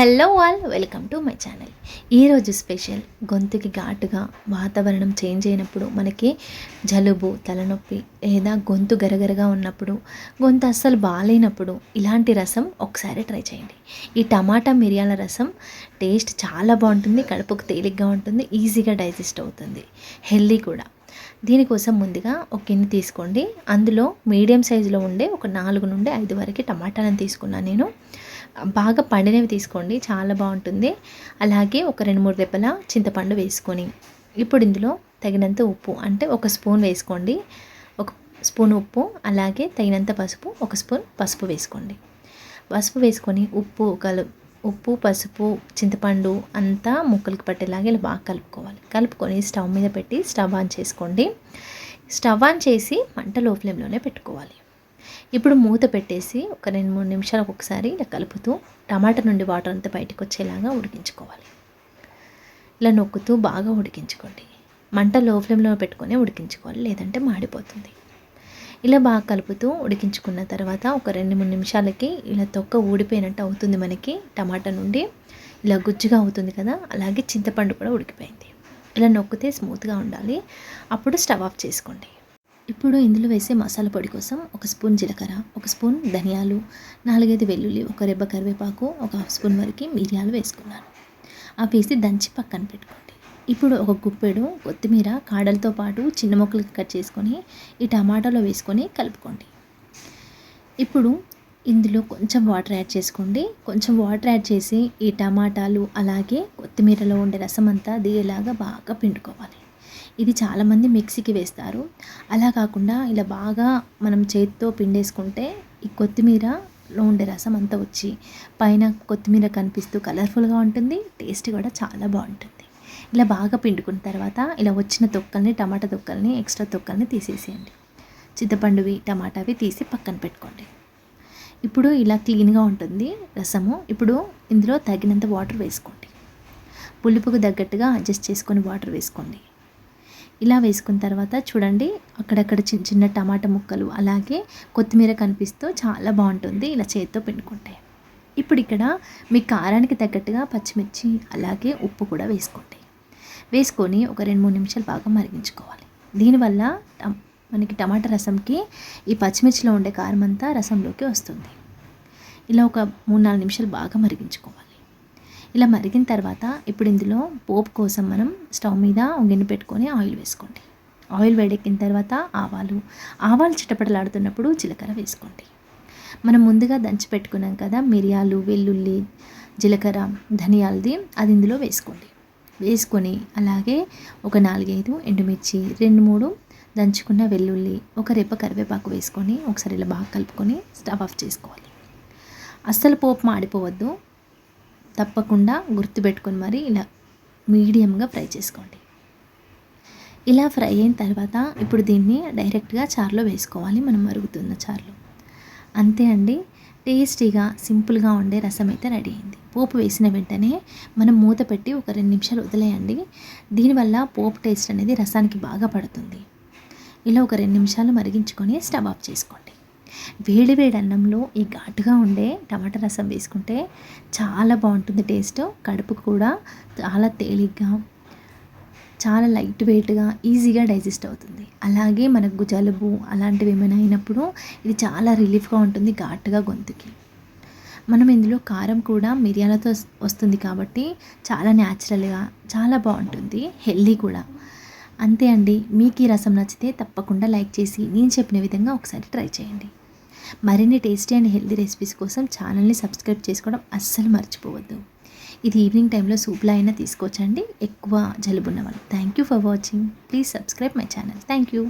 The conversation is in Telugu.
Hello all welcome to my channel. ఈరోజు స్పెషల్ గొంతుకి ఘాటుగా వాతావరణం చేంజ్ అయినప్పుడు మనకి జలుబు తలనొప్పి లేదా గొంతు గరగరగా ఉన్నప్పుడు గొంతు అస్సలు బాగాలేనప్పుడు ఇలాంటి రసం ఒకసారి ట్రై చేయండి. ఈ టమాటా మిరియాల రసం టేస్ట్ చాలా బాగుంటుంది కడుపుకు తేలిగ్గా ఉంటుంది ఈజీగా డైజెస్ట్ అవుతుంది హెల్దీ కూడా. దీనికోసం ముందుగా ఒక గిన్నె తీసుకోండి. అందులో మీడియం సైజులో ఉండే ఒక నాలుగు నుండి ఐదు వరకు టమాటాలను తీసుకున్నాను నేను. బాగా పండినవి తీసుకోండి చాలా బాగుంటుంది. అలాగే ఒక రెండు మూడు రెప్పల చింతపండు వేసుకొని ఇప్పుడు ఇందులో తగినంత ఉప్పు అంటే ఒక స్పూన్ వేసుకోండి. ఒక స్పూన్ ఉప్పు అలాగే తగినంత పసుపు ఒక స్పూన్ పసుపు వేసుకోండి. పసుపు వేసుకొని ఉప్పు కలు ఉప్పు పసుపు చింతపండు అంతా ముక్కలకు పట్టేలాగా ఇలా బాగా కలుపుకోవాలి. కలుపుకొని స్టవ్ మీద పెట్టి స్టవ్ ఆన్ చేసుకోండి. స్టవ్ ఆన్ చేసి మంట లో ఫ్లేమ్లోనే పెట్టుకోవాలి. ఇప్పుడు మూత పెట్టేసి ఒక రెండు మూడు నిమిషాలకు ఒకసారి ఇలా కలుపుతూ టమాటా నుండి వాటర్ అంతా బయటకు వచ్చేలాగా ఉడికించుకోవాలి. ఇలా నొక్కుతూ బాగా ఉడికించుకోండి. మంట లో ఫ్లేమ్లో పెట్టుకొని ఉడికించుకోవాలి లేదంటే మాడిపోతుంది. ఇలా బాగా కలుపుతూ ఉడికించుకున్న తర్వాత ఒక రెండు మూడు నిమిషాలకి ఇలా తొక్క ఊడిపోయినట్టు అవుతుంది మనకి టమాటా నుండి. ఇలా గుజ్జుగా అవుతుంది కదా అలాగే చింతపండు కూడా ఉడికిపోయింది. ఇలా నొక్కితే స్మూత్గా ఉండాలి. అప్పుడు స్టవ్ ఆఫ్ చేసుకోండి. ఇప్పుడు ఇందులో వేసే మసాలా పొడి కోసం ఒక స్పూన్ జీలకర్ర ఒక స్పూన్ ధనియాలు నాలుగైదు వెల్లుల్లి ఒక రెబ్బ కరివేపాకు ఒక హాఫ్ స్పూన్ వరకు మిరియాలు వేసుకున్నాను. అవి వేసి దంచి పక్కన పెట్టుకోండి. ఇప్పుడు ఒక గుప్పెడు కొత్తిమీర కాడలతో పాటు చిన్న ముక్కలు కట్ చేసుకొని ఈ టమాటాలో వేసుకొని కలుపుకోండి. ఇప్పుడు ఇందులో కొంచెం వాటర్ యాడ్ చేసుకోండి. కొంచెం వాటర్ యాడ్ చేసి ఈ టమాటాలు అలాగే కొత్తిమీరలో ఉండే రసం అంతా దిగేలాగా బాగా పిండుకోవాలి. ఇది చాలామంది మిక్సీకి వేస్తారు. అలా కాకుండా ఇలా బాగా మనం చేతితో పిండేసుకుంటే ఈ కొత్తిమీరలో ఉండే రసం అంతా వచ్చి పైన కొత్తిమీర కనిపిస్తూ కలర్ఫుల్గా ఉంటుంది. టేస్ట్ కూడా చాలా బాగుంటుంది. ఇలా బాగా పిండుకున్న తర్వాత ఇలా వచ్చిన తొక్కల్ని టమాటా తొక్కల్ని ఎక్స్ట్రా తొక్కల్ని తీసేసేయండి. చింతపండువి టమాటావి తీసి పక్కన పెట్టుకోండి. ఇప్పుడు ఇలా క్లీన్గా ఉంటుంది రసము. ఇప్పుడు ఇందులో తగినంత వాటర్ వేసుకోండి. పులుపుకు తగ్గట్టుగా అడ్జస్ట్ చేసుకొని వాటర్ వేసుకోండి. ఇలా వేసుకున్న తర్వాత చూడండి అక్కడక్కడ చిన్న చిన్న టమాటా ముక్కలు అలాగే కొత్తిమీర కనిపిస్తూ చాలా బాగుంటుంది ఇలా చేతితో పిండుకుంటే. ఇప్పుడు ఇక్కడ మీ కారానికి తగ్గట్టుగా పచ్చిమిర్చి అలాగే ఉప్పు కూడా వేసుకోండి. వేసుకొని ఒక రెండు మూడు నిమిషాలు బాగా మరిగించుకోవాలి. దీనివల్ల మనకి టమాటా రసంకి ఈ పచ్చిమిర్చిలో ఉండే కారం అంతా రసంలోకి వస్తుంది. ఇలా ఒక మూడు నాలుగు నిమిషాలు బాగా మరిగించుకోవాలి. ఇలా మరిగిన తర్వాత ఇప్పుడు ఇందులో పోపు కోసం మనం స్టవ్ మీద గిన్నె పెట్టుకొని ఆయిల్ వేసుకోండి. ఆయిల్ వేడెక్కిన తర్వాత ఆవాలు. ఆవాలు చిటపటలాడుతున్నప్పుడు జీలకర్ర వేసుకోండి. మనం ముందుగా దంచి పెట్టుకున్నాం కదా మిరియాలు వెల్లుల్లి జీలకర్ర ధనియాలది అది ఇందులో వేసుకోండి. వేసుకొని అలాగే ఒక నాలుగైదు ఎండుమిర్చి రెండు మూడు దంచుకున్న వెల్లుల్లి ఒక రెప్ప కరివేపాకు వేసుకొని ఒకసారి ఇలా బాగా కలుపుకొని స్టవ్ ఆఫ్ చేసుకోవాలి. అస్సలు పోపు మాడిపోవద్దు. తప్పకుండా గుర్తుపెట్టుకొని మరి ఇలా మీడియంగా ఫ్రై చేసుకోండి. ఇలా ఫ్రై అయిన తర్వాత ఇప్పుడు దీన్ని డైరెక్ట్గా చారులో వేసుకోవాలి. మనం మరుగుతున్న చారులో. అంతే అండి. టేస్టీగా సింపుల్గా ఉండే రసం అయితే రెడీ అయింది. పోపు వేసిన వెంటనే మనం మూత పెట్టి ఒక రెండు నిమిషాలు వదిలేయండి. దీనివల్ల పోపు టేస్ట్ అనేది రసానికి బాగా పడుతుంది. ఇలా ఒక రెండు నిమిషాలు మరిగించుకొని స్టవ్ ఆఫ్ చేసుకోండి. వేడి వేడి అన్నంలో ఈ ఘాటుగా ఉండే టమాటా రసం వేసుకుంటే చాలా బాగుంటుంది టేస్ట్. కడుపు కూడా చాలా తేలిగ్గా చాలా లైట్ వెయిట్గా ఈజీగా డైజెస్ట్ అవుతుంది. అలాగే మనకు జలుబు అలాంటివి ఏమైనా అయినప్పుడు ఇది చాలా రిలీఫ్గా ఉంటుంది ఘాటుగా గొంతుకి. మనం ఇందులో కారం కూడా మిరియాలతో వస్తుంది కాబట్టి చాలా న్యాచురల్గా చాలా బాగుంటుంది హెల్దీ కూడా. అంతే అండి. మీకు ఈ రసం నచ్చితే తప్పకుండా లైక్ చేసి నేను చెప్పిన విధంగా ఒకసారి ట్రై చేయండి. మరిన్ని టేస్టీ అండ్ హెల్తీ రెసిపీస్ కోసం ఛానల్ని సబ్స్క్రైబ్ చేసుకోవడం అస్సలు మర్చిపోవద్దు. ఇది ఈవినింగ్ టైంలో సూప్లో అయినా తీసుకోవచ్చండి. ఎక్కువ జలుబున్న వాళ్ళు thank you for watching. Please subscribe my channel. Thank you.